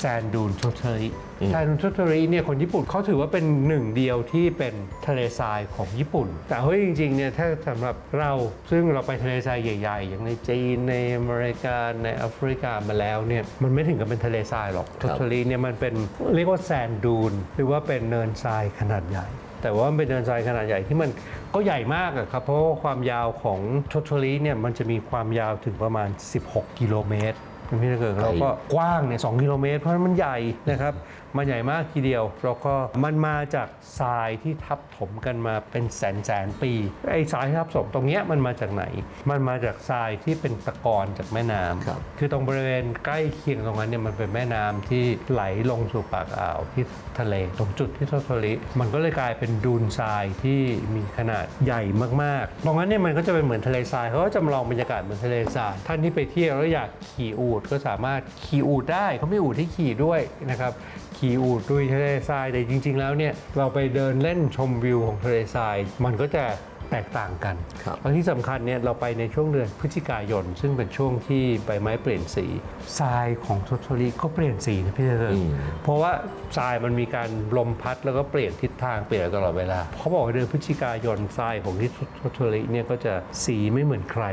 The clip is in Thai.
แซนดูนโทเทริแซนดูนโทเทริเนี่ยคนญี่ปุ่นเขาถือว่าเป็นหนึ่งเดียวที่เป็นทะเลทรายของญี่ปุ่น แต่เฮ้ยจริงๆเนี่ยถ้าสำหรับเราซึ่งเราไปทะเลทรายใหญ่ ๆ อย่างในจีนในอเมริกาในแอฟริกามาแล้วเนี่ยมันไม่ถึงกับเป็นทะเลทรายหรอกโทครับเทริเนี่ยมันเป็นเรียกว่าแซนดูนหรือว่าเป็นเนินทรายขนาดใหญ่แต่ว่ามันเป็นเนินทรายขนาดใหญ่ที่มันก็ใหญ่มากอะครับ เพราะว่าความยาวของโทเทริเนี่ยมันจะมีความยาวถึงประมาณ 16 กิโลเมตรคุณ พี่ตะเกิดแล้วก็กว้างเนี่ยสกิโลเมตร เพราะฉะนั้นมันใหญ่นะครับ มันใหญ่มากทีเดียว แล้วก็มันมาจากทรายที่ทับถมกันมาเป็นแสนแสนๆปีไอ้ทรายที่ทับถมตรงเนี้ยมันมาจากไหน มันมาจากทรายที่เป็นตะกอนจากแม่น้ำครับคือตรงบริเวณใกล้เคียงตรงนั้นเนี่ยมันเป็นแม่น้ำที่ไหลลงสู่ปากอ่าวที่ทะเลตรงจุดที่โทโทริมันก็เลยกลายเป็นดูนทรายที่มีขนาดใหญ่มากๆตรงนั้นเนี่ยมันก็จะเป็นเหมือนทะเลทรายเขาก็จำลองบรรยากาศเหมือนทะเลทรายท่านที่ไปเที่ยวแล้วอยากขี่อูฐก็สามารถขี่อูฐได้เขาไม่อูฐที่ขี่ด้วยนะครับขี่อูฐด้วยทะเลทรายแต่จริง ๆ แล้วเนี่ยเราไปเดินเล่นชมวิวของทะเลทรายมันก็จะแตกต่างกันครับ แล้วที่สำคัญเนี่ยเราไปในช่วงเดือนพฤศจิกายน ซึ่งเป็นช่วงที่ใบไม้เปลี่ยนสีทรายของโทโทริก็เปลี่ยนสีนะพี่เตออืร์มเพราะว่าทรายมันมีการลมพัดแล้วก็เปลี่ยนทิศทางเปลี่ยนตลอดเวลาเขาบอกว่าเดือนพฤศจิกายนทรายของที่โทโทริเนี่ยก็จะสีไม่เหมือนใคร